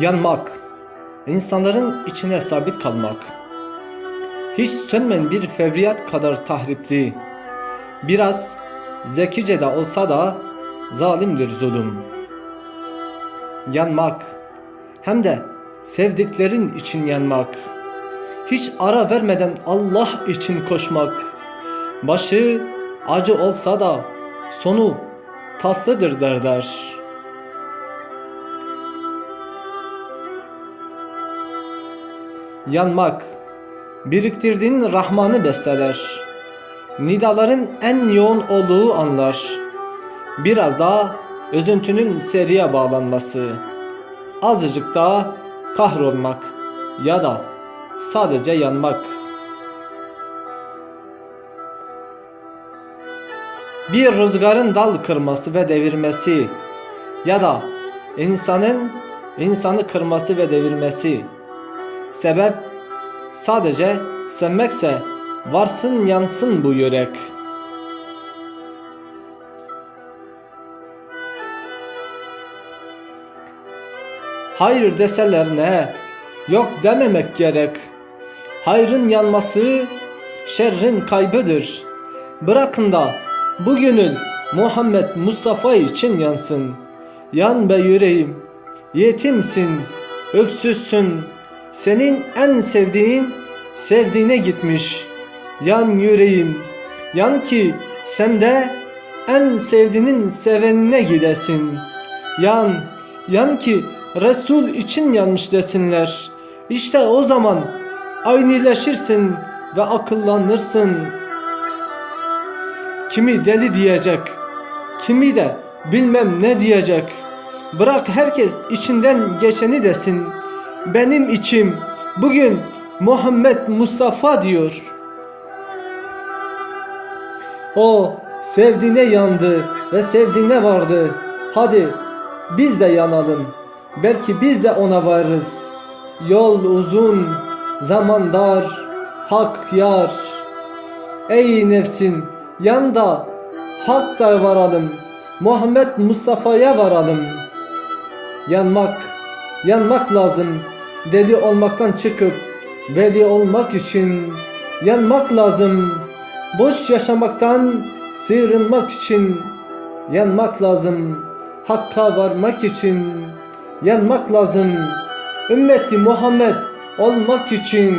Yanmak, insanların içine sabit kalmak. Hiç sönmeyen bir fevriyat kadar tahripli. Biraz zekice de olsa da zalimdir zulüm. Yanmak, hem de sevdiklerin için yanmak. Hiç ara vermeden Allah için koşmak. Başı acı olsa da sonu tatlıdır derler. Yanmak, biriktirdiğin Rahman'ı besteler. Nidaların en yoğun olduğu anlar. Biraz daha özüntünün seriye bağlanması. Azıcık daha kahrolmak ya da sadece yanmak. Bir rüzgarın dal kırması ve devirmesi ya da insanın insanı kırması ve devirmesi. Sebep sadece sevmekse varsın yansın bu yürek. Hayır deseler ne? Yok dememek gerek. Hayrın yanması şerrin kaybıdır. Bırakın da bu gönül Muhammed Mustafa için yansın. Yan be yüreğim, yetimsin, öksüzsün. Senin en sevdiğin sevdiğine gitmiş. Yan yüreğim, yan ki sende en sevdiğinin sevenine gidesin. Yan, yan ki Resul için yanmış desinler. İşte o zaman aynileşirsin ve akıllanırsın. Kimi deli diyecek, kimi de bilmem ne diyecek. Bırak herkes içinden geçeni desin. Benim içim bugün Muhammed Mustafa diyor. O sevdiğine yandı ve sevdiğine vardı. Hadi biz de yanalım. Belki biz de ona varırız. Yol uzun, zaman dar, hak yar. Ey nefsin, yan da hak da varalım. Muhammed Mustafa'ya varalım. Yanmak, yanmak lazım. Deli olmaktan çıkıp veli olmak için yanmak lazım. Boş yaşamaktan sıyrılmak için yanmak lazım. Hakka varmak için yanmak lazım. Ümmeti Muhammed olmak için